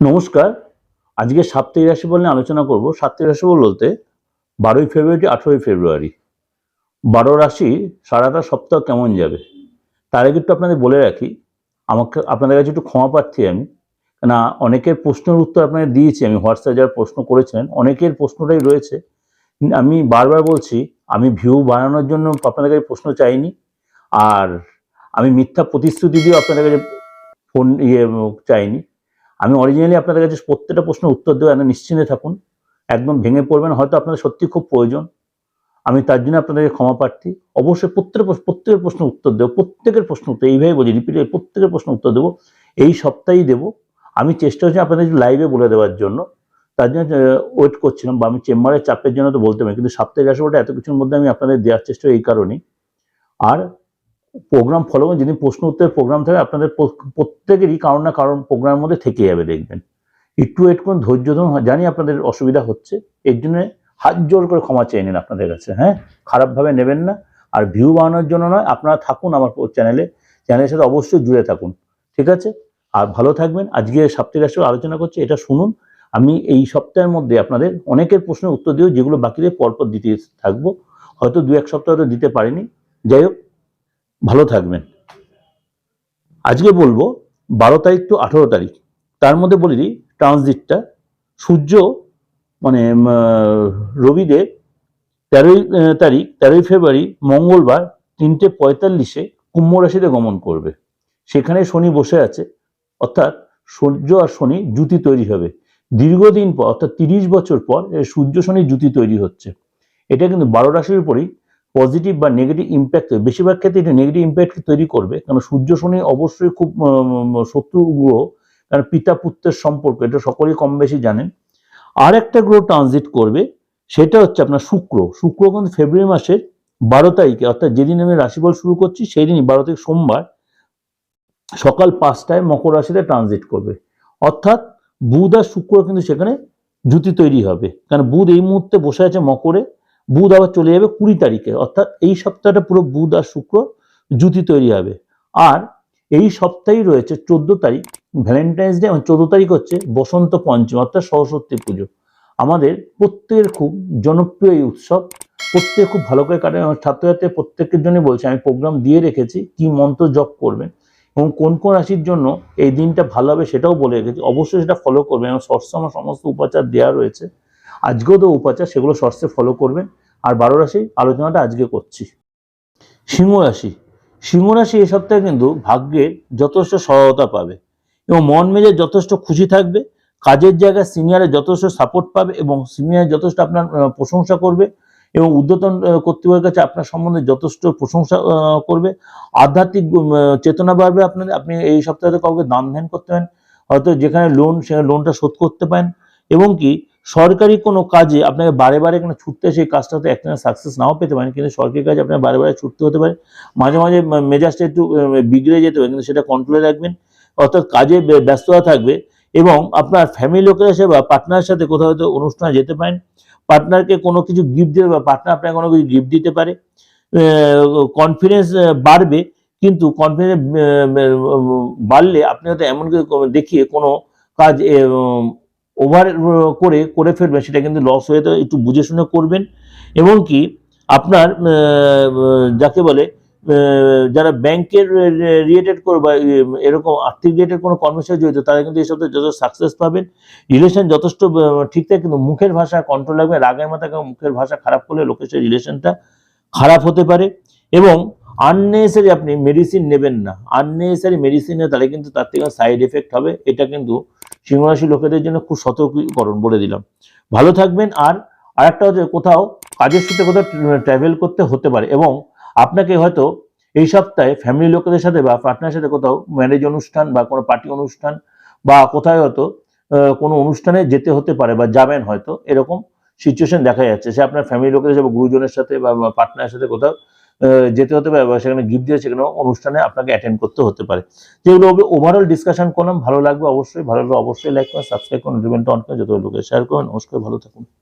নমস্কার। আজকে সাপ্তাহিক রাশিফল নিয়ে আলোচনা করব। সাপ্তাহিক রাশিফল বলতে বারোই ফেব্রুয়ারি আঠেরোই ফেব্রুয়ারি। বারো রাশি সারাটা সপ্তাহ কেমন যাবে? তার আগে একটু আপনাদের বলে রাখি, আমাকে আপনাদের কাছে একটু ক্ষমা প্রার্থী আমি। না অনেকের প্রশ্নের উত্তর আপনাদের দিয়েছি, আমি হোয়াটসঅ্যাপে যারা প্রশ্ন করেছিলেন অনেকের প্রশ্নটাই রয়েছে। আমি বারবার বলছি, আমি ভিউ বানানোর জন্য আপনাদের কাছে প্রশ্ন চাইনি। আর আমি মিথ্যা প্রতিশ্রুতি দিয়েও আপনাদের কাছে ফোন ইয়ে চাইনি। আমি অরিজিনালি আপনাদের কাছে প্রত্যেকটা প্রশ্নের উত্তর দেবো, একদম নিশ্চিন্তে থাকুন। একদম ভেঙে পড়বেন, হয়তো আপনাদের সত্যি খুব প্রয়োজন। আমি তার জন্য আপনাদেরকে ক্ষমা প্রার্থী। অবশ্যই প্রত্যেকের প্রশ্ন- প্রত্যেকের প্রশ্ন উত্তর দেবো, প্রত্যেকের প্রশ্ন উত্তর, এইভাবে বলি রিপিটে প্রত্যেকের প্রশ্ন উত্তর দেবো। এই সপ্তাহেই দেবো। আমি চেষ্টা করছি আপনাদের লাইভে বলে দেওয়ার জন্য। তার জন্য ওয়েট করছিলাম বা আমি চেম্বারের চাপের জন্য তো বলতে পারি, কিন্তু সাপ্তাহিক রাশিফলটা এত কিছুর মধ্যে আমি আপনাদের দেওয়ার চেষ্টা এই কারণেই। আর প্রোগ্রাম ফলো করুন যেদিন প্রশ্ন উত্তরের প্রোগ্রাম থাকে আপনাদের প্রত্যেকেরই কারণ না কারণ প্রোগ্রামের মধ্যে থেকে যাবে, দেখবেন। একটু ওয়েট করুন, ধৈর্য ধরুন জানি আপনাদের অসুবিধা হচ্ছে। এর জন্য হাত জোর করে ক্ষমা চেয়ে নিন আপনাদের কাছে হ্যাঁ? খারাপভাবে নেবেন না। আর ভিউ বানানোর জন্য নয়, আপনারা থাকুন আমার চ্যানেলে চ্যানেলের সাথে অবশ্যই জুড়ে থাকুন, ঠিক আছে? আর ভালো থাকবেন। আজকে সাপ্তাহিক রাশি আলোচনা করছি, এটা শুনুন। আমি এই সপ্তাহের মধ্যে আপনাদের অনেকের প্রশ্নের উত্তর দিও যেগুলো বাকিদের পরপর দিতে থাকব। হয়তো দু এক সপ্তাহ দিতে পারিনি। যাই হোক ভালো থাকবেন। আজকে বলব বারো তারিখ টু আঠেরো তারিখ, তার মধ্যে বলে দিই ট্রানজিটটা। সূর্য মানে রবিদের তেরোই তারিখ, তেরোই ফেব্রুয়ারি, মঙ্গলবার তিনটে পঁয়তাল্লিশে কুম্ভ রাশিতে গমন করবে। সেখানে শনি বসে আছে, অর্থাৎ সূর্য আর শনি জুতি তৈরি হবে। দীর্ঘদিন পর, অর্থাৎ তিরিশ বছর পর সূর্য, শনি জুতি তৈরি হচ্ছে। এটা কিন্তু বারো রাশির উপরেই পজিটিভ বা নেগেটিভ ইম্প্যাক্ট বেশিরভাগ ক্ষেত্রে এটা নেগেটিভ ইম্প্যাক্ট তৈরি করবে। কারণ সূর্য শনি অবশ্যই খুব শত্রু গ্রহ, কারণ পিতা পুত্রের সম্পর্ক, এটা সকলেই কম বেশি জানেন। আর একটা গ্রহ ট্রানজিট করবে, সেটা হচ্ছে আপনার শুক্র। শুক্র কিন্তু ফেব্রুয়ারি মাসের বারো তারিখে, অর্থাৎ যেদিন আমি রাশিফল শুরু করছি সেই দিনই বারো তারিখ সোমবার, সকাল পাঁচটায় মকর রাশিতে ট্রানজিট করবে। অর্থাৎ বুধ আর শুক্র কিন্তু সেখানে জুতি তৈরি হবে। কারণ বুধ এই মুহূর্তে বসে আছে মকরে বুধ আবার চলে যাবে কুড়ি তারিখে, অর্থাৎ এই সপ্তাহটা পুরো বুধ আর শুক্র জুতি তৈরি হবে। আর এই সপ্তাহেই রয়েছে চোদ্দ তারিখ ভ্যালেন্টাইন্স ডে এবং চোদ্দ তারিখ হচ্ছে বসন্ত পঞ্চম, অর্থাৎ সরস্বতী পুজো। আমাদের প্রত্যেকের খুব জনপ্রিয় এই উৎসব। প্রত্যেকে খুব ভালো করে কাটে এবং ছাত্রছাত্রী প্রত্যেকের জন্য বলছে, আমি প্রোগ্রাম দিয়ে রেখেছি কি মন্ত্র জপ করবেন এবং কোন কোন রাশির জন্য এই দিনটা ভালো হবে সেটাও বলে রেখেছি। অবশ্যই সেটা ফলো করবেন। এবং শর্টসে সমস্ত উপাচার দেওয়া রয়েছে। আজকেও তো উপাচার সেগুলো শর্টসে ফলো করবেন। আর বারো রাশি আলোচনাটা আজকে করছি। সিংহ রাশি। সিংহ রাশি এ সপ্তাহে কিন্তু ভাগ্যের যথেষ্ট সহায়তা পাবে এবং মন মেজে যথেষ্ট খুশি থাকবে কাজের জায়গায় সিনিয়রের যথেষ্ট সাপোর্ট পাবে এবং সিনিয়র যথেষ্ট আপনার প্রশংসা করবে এবং আহ, কর্তৃপক্ষের কাছে আপনার সম্বন্ধে যথেষ্ট প্রশংসা করবে। আধ্যাত্মিক চেতনা বাড়বে আপনাদের। আপনি এই সপ্তাহে কাউকে দান ধ্যান করতে পারেন হয়তো যেখানে লোন সেখানে লোনটা শোধ করতে পারেন। এবং কি সরকারি কোনো কাজে আপনাকে বারে বারে এখানে ছুটতে সেই কাজটাতে একটা সাকসেস নাও পেতে পারেন, কিন্তু সরকারি কাজে আপনার বারে বারে ছুটতে হতে পারে। মাঝে মাঝে মেজাজটা একটু বিগড়ে যেতে পারে, কিন্তু সেটা কন্ট্রোলে রাখবেন। অর্থাৎ কাজে ব্যস্ততা থাকবে এবং আপনার ফ্যামিলি লোকের সাথে বা পার্টনারের সাথে কোথাও হয়তো অনুষ্ঠানে যেতে পারেন। পার্টনারকে কোনো কিছু গিফট দেবে বা পার্টনার আপনাকে কোনো কিছু গিফট দিতে পারে। কনফিডেন্স বাড়বে, কিন্তু কনফিডেন্স বাড়লে আপনি হয়তো এমন দেখিয়ে কোনো কাজ ওভার করে করে ফেলবেন, সেটা কিন্তু লস হয়ে যেতে একটু বুঝে শুনে করবেন। এবং কি, আপনার যাকে বলে যারা ব্যাংকের রিলেটেড করে বা এরকম আর্থিক রিলেটেড কোনো কর্মের সাথে জড়িত, তারা কিন্তু এই যথেষ্ট সাকসেস পাবেন। রিলেশন যথেষ্ট ঠিক থাকে, কিন্তু মুখের ভাষা কন্ট্রোল রাখবে রাগের কারও মুখের ভাষা খারাপ করলে লোকের সাথে রিলেশনটা খারাপ হতে পারে। এবং আননেসারি আপনি মেডিসিন নেবেন না। আননেসারি মেডিসিন তাহলে কিন্তু তার থেকে সাইড এফেক্ট হবে। এটা কিন্তু সিংহরাশি লোকেদের জন্য খুব সতর্কীকরণ বলে দিলাম। ভালো থাকবেন, আর আরেকটা হচ্ছে কোথাও কাজের সূত্রে কোথাও ট্রাভেল করতে হতে পারে এবং আপনাকে হয়তো এই সপ্তাহে ফ্যামিলি লোকেদের সাথে বা পার্টনার সাথে কোথাও ম্যারেজ অনুষ্ঠান বা কোনো পার্টি অনুষ্ঠান বা কোথায় হয়তো কোনো অনুষ্ঠানে যেতে হতে পারে বা যাবেন হয়তো, এরকম সিচুয়েশন দেখা যাচ্ছে। সে আপনার ফ্যামিলি লোকেদের সাথে গুরুজনের সাথে বা পার্টনারের সাথে কোথাও যেতে হতে পারে বা সেখানে গিফট দিয়ে সেখানে অনুষ্ঠানে আপনাকে অ্যাটেন্ড করতে হতে পারে। যেগুলো ওভারঅল ডিসকাশন করলাম, ভালো লাগবে অবশ্যই, ভালো লাগলে অবশ্যই লাইক করুন সাবস্ক্রাইব করুন রিমেন্ট অন যত লোকে শেয়ার করুন, নমস্কার, ভালো থাকুন।